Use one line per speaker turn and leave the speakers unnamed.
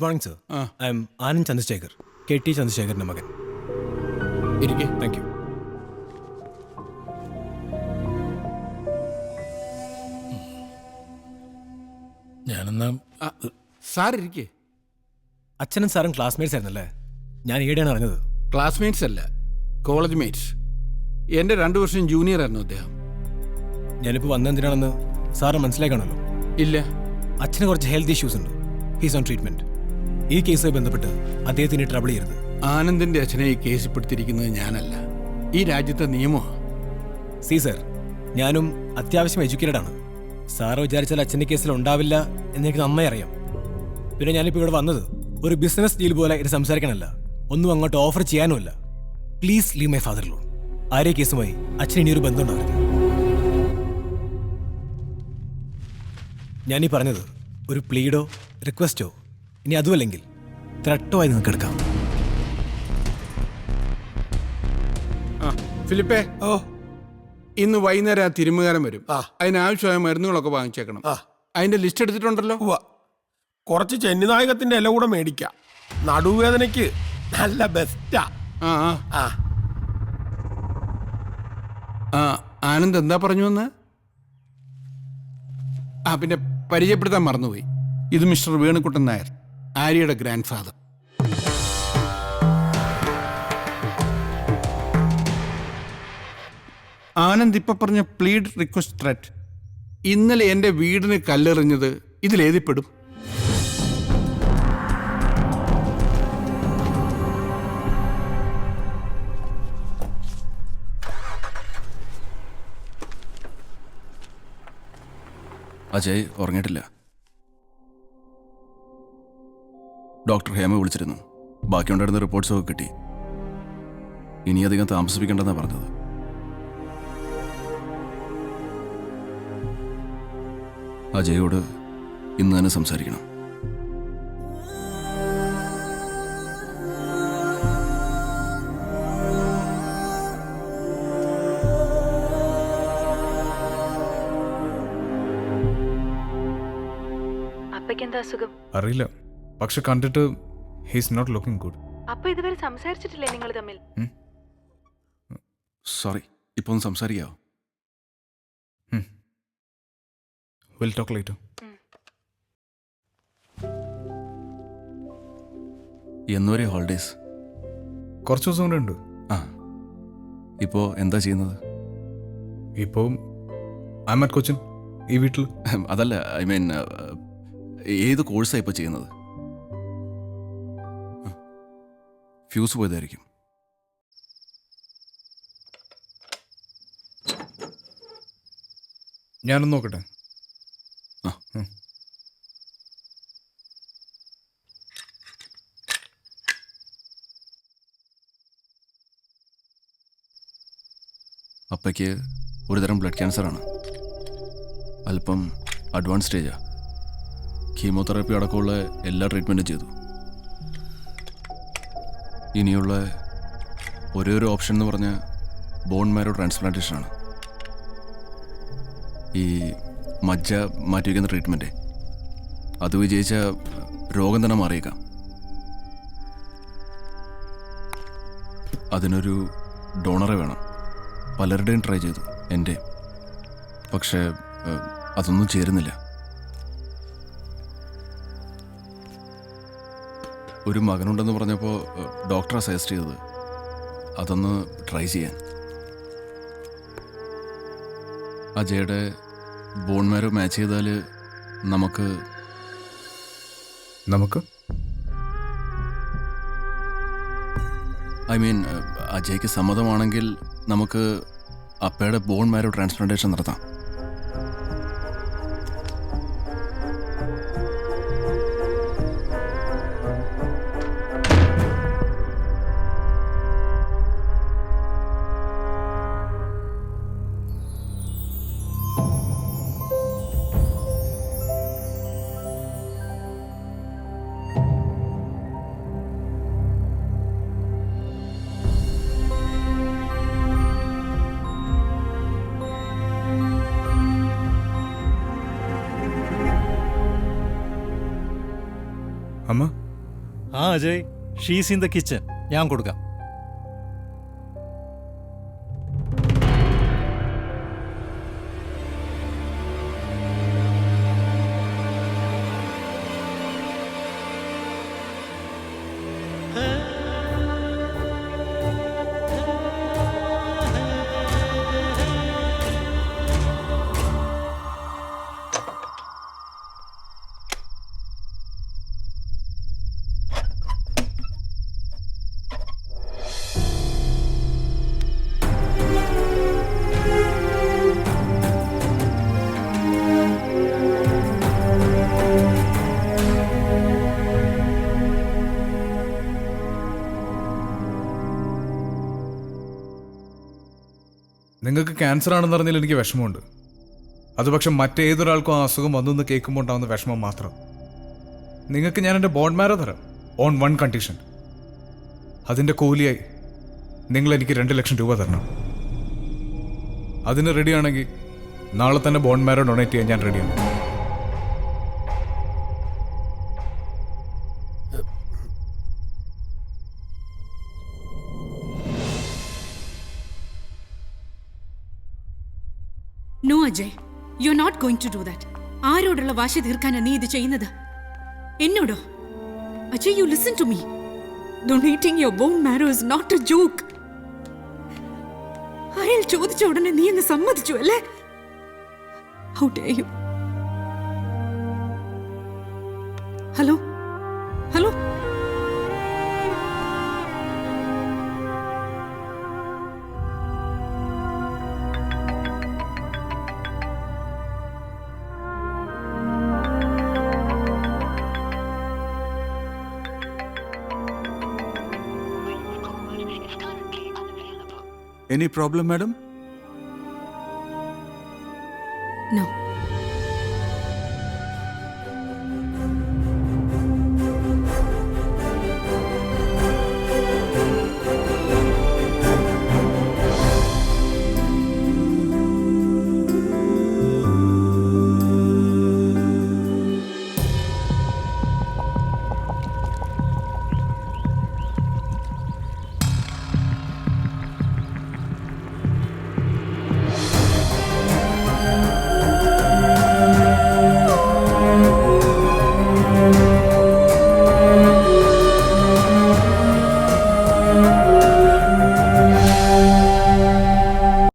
Good morning sir
ആ.
I'm Anand Chandrashekhar K T ചന്ദ്രശേഖറിന്റെ മകൻ.
ഇരിക്കെ.
താങ്ക് യു
ഞാനെന്നാ
സാർ ഇരിക്കെ.
അച്ഛനും സാറും ക്ലാസ്മേറ്റ്സ് ആയിരുന്നല്ലേ? ഞാൻ ഈടെയാണ് അറിഞ്ഞത്.
ക്ലാസ്മേറ്റ്സ് അല്ല കോളേജ് മേറ്റ്സ് എന്റെ രണ്ടു വർഷം ജൂനിയർ ആയിരുന്നു അദ്ദേഹം.
ഞാനിപ്പോൾ വന്നെന്തിനാണെന്ന് സാറ് മനസ്സിലാക്കണമല്ലോ
ഇല്ല.
അച്ഛന് കുറച്ച് ഹെൽത്ത് ഇഷ്യൂസ് ഉണ്ട്. ഹീസ് ഓൺ ട്രീറ്റ്മെന്റ് ഈ കേസുമായി ബന്ധപ്പെട്ട് അദ്ദേഹത്തിന് ട്രബിൾ ചെയ്യരുത്.
ആനന്ദിന്റെ അച്ഛനെ ഈ കേസിൽ പെടുത്തിയിരിക്കുന്നത് ഞാനല്ല. ഈ രാജ്യത്തെ നിയമമാണ്
സി സർ. ഞാനും അത്യാവശ്യം എഡ്യൂക്കേറ്റഡ് ആണ്. സാറ് വിചാരിച്ചാൽ അച്ഛന്റെ കേസിൽ ഉണ്ടാവില്ല എന്നെനിക്ക് നന്നായി അറിയാം. പിന്നെ ഞാനിപ്പോൾ ഇവിടെ വന്നത് ഒരു ബിസിനസ് ഡീൽ പോലെ ഇത് സംസാരിക്കാനല്ല ഒന്നും അങ്ങോട്ട് offer ചെയ്യാനുമല്ല. Please leave my father alone ആരെ കേസുമായി അച്ഛൻ ഇനിയൊരു ബന്ധമുണ്ടാകരുത് ഞാനീ പറഞ്ഞത് ഒരു പ്ലീഡോ റിക്വസ്റ്റോ ഇനി അതുമല്ലെങ്കിൽ ത്രട്ടോ ആയി നിങ്ങൾക്ക് എടുക്കാം.
ആ ഫിലിപ്പേ.
ഓ.
ഇന്ന് വൈകുന്നേരം ആ തിരുമുകാരൻ വരും.
ആ.
അതിനാവശ്യമായ മരുന്നുകളൊക്കെ വാങ്ങിച്ചേക്കണം.
ആ.
അതിന്റെ ലിസ്റ്റ് എടുത്തിട്ടുണ്ടല്ലോ?
ഉവ്വ. കുറച്ച് ചെന്നിനായകത്തിന്റെ ഇല കൂടെ മേടിക്കാം. നടുവേദനയ്ക്ക് നല്ല ബെസ്റ്റാ
ആ ആ.
ആ.
ആ ആനന്ദ് എന്താ പറഞ്ഞു വന്ന്? ആ പിന്നെ പരിചയപ്പെടുത്താൻ മറന്നുപോയി. ഇത് മിസ്റ്റർ വേണുക്കുട്ടൻ നായർ. ആര്യയുടെ ഗ്രാൻഡ് ഫാദർ ആനന്ദ് ഇപ്പം പറഞ്ഞ പ്ലീഡ് റിക്വസ്റ്റ് ത്രെറ്റ് ഇന്നലെ എന്റെ വീടിന് കല്ലെറിഞ്ഞത് ഇതിലേതിപ്പെടും
അജയ് ഉറങ്ങിയിട്ടില്ല. ഡോക്ടർ ഹേമ വിളിച്ചിരുന്നു. ബാക്കിയുണ്ടായിരുന്ന റിപ്പോർട്ട്സ് ഒക്കെ കിട്ടി. ഇനി അധികം താമസിപ്പിക്കേണ്ടെന്നാണ് പറഞ്ഞത്. അജയോട് ഇന്ന് തന്നെ സംസാരിക്കണം.
അറിയില്ല. പക്ഷെ കണ്ടിട്ട് ഹീസ് നോട്ട് ലുക്കിംഗ് ഗുഡ്
അപ്പ ഇതുവരെ സംസാരിച്ചിട്ടില്ലേ നിങ്ങൾ തമ്മിൽ?
സോറി ഇപ്പൊ ഒന്ന് സംസാരിക്കാവോ?
വിൽ ടോക്ക് ലൈറ്റ്
എന്നുവരെ ഹോളിഡേസ്
കുറച്ച് ദിവസം കൂടെ ഉണ്ട്.
ആ. ഇപ്പോൾ എന്താ ചെയ്യുന്നത്?
ഇപ്പോൾ ഐ മറ്റ് കൊച്ചിൻ ഈ വീട്ടിൽ
അതല്ല ഐ മീൻ ഏത് കോഴ്സാണ് ഇപ്പോൾ ചെയ്യുന്നത്? ഫ്യൂസ് പോയതായിരിക്കും.
ഞാനൊന്ന് നോക്കട്ടെ.
ആ. അപ്പയ്ക്ക് ഒരുതരം ബ്ലഡ് ക്യാൻസറാണ്. അല്പം അഡ്വാൻസ് സ്റ്റേജാണ് കീമോതെറാപ്പി അടക്കമുള്ള എല്ലാ ട്രീറ്റ്മെന്റും ചെയ്തു. ഇനിയുള്ള ഒരേ ഒരു ഓപ്ഷൻ എന്ന് പറഞ്ഞാൽ ബോൺ മാരോ ട്രാൻസ്പ്ലാന്റേഷനാണ് ഈ മജ്ജ മാറ്റിവെക്കുന്ന ട്രീറ്റ്മെന്റ് അത് വിജയിച്ച രോഗം തന്നെ മാറിയേക്കാം. അതിനൊരു ഡോണറെ വേണം. പലരുടെയും ട്രൈ ചെയ്തു എന്റെ പക്ഷേ അതൊന്നും ചേരുന്നില്ല. ഒരു മകനുണ്ടെന്ന് പറഞ്ഞപ്പോൾ ഡോക്ടറെ സജസ്റ്റ് ചെയ്തത്. അതൊന്ന് ട്രൈ ചെയ്യാൻ. അജയുടെ ബോൺ മാരോ മാച്ച് ചെയ്താൽ നമുക്ക്
നമുക്ക്?
ഐ മീൻ അജയ്ക്ക് സമ്മതമാണെങ്കിൽ നമുക്ക് അപ്പയുടെ ബോൺ മാരോ ട്രാൻസ്പ്ലാന്റേഷൻ നടത്താം.
അമ്മ?
ആ Ajay. She's in the kitchen. ഞാൻ കൊടുക്കാം.
നിങ്ങൾക്ക് ക്യാൻസർ ആണെന്ന് അറിഞ്ഞാൽ എനിക്ക് വിഷമമുണ്ട്. അത് പക്ഷെ മറ്റേതൊരാൾക്കും ആ അസുഖം വന്നു എന്ന് കേൾക്കുമ്പോൾ ഉണ്ടാവുന്ന വിഷമം മാത്രം. നിങ്ങൾക്ക് ഞാൻ എന്റെ ബോൺ മാരോ തരാം. ഓൺ വൺ കണ്ടീഷൻ അതിന്റെ കൂലിയായി നിങ്ങൾ എനിക്ക് രണ്ട് ലക്ഷം രൂപ തരണം. അതിന് റെഡിയാണെങ്കിൽ നാളെ തന്നെ ബോൺ മാരോ ഡൊണേറ്റ് ചെയ്യാൻ ഞാൻ റെഡിയാണ്
no Ajay you are not going to do that ആരോടുള്ള വാശി തീർക്കാനാ നീ ഇത് ചെയ്യുന്നത്? എന്നോടോ? Ajay you listen to me donating your bone marrow is not a joke അയാൾ ചോദിച്ച ഉടനെ നീ എന്ന് സമ്മതിച്ചു അല്ലേ? How dare you hello
Any problem, madam?
No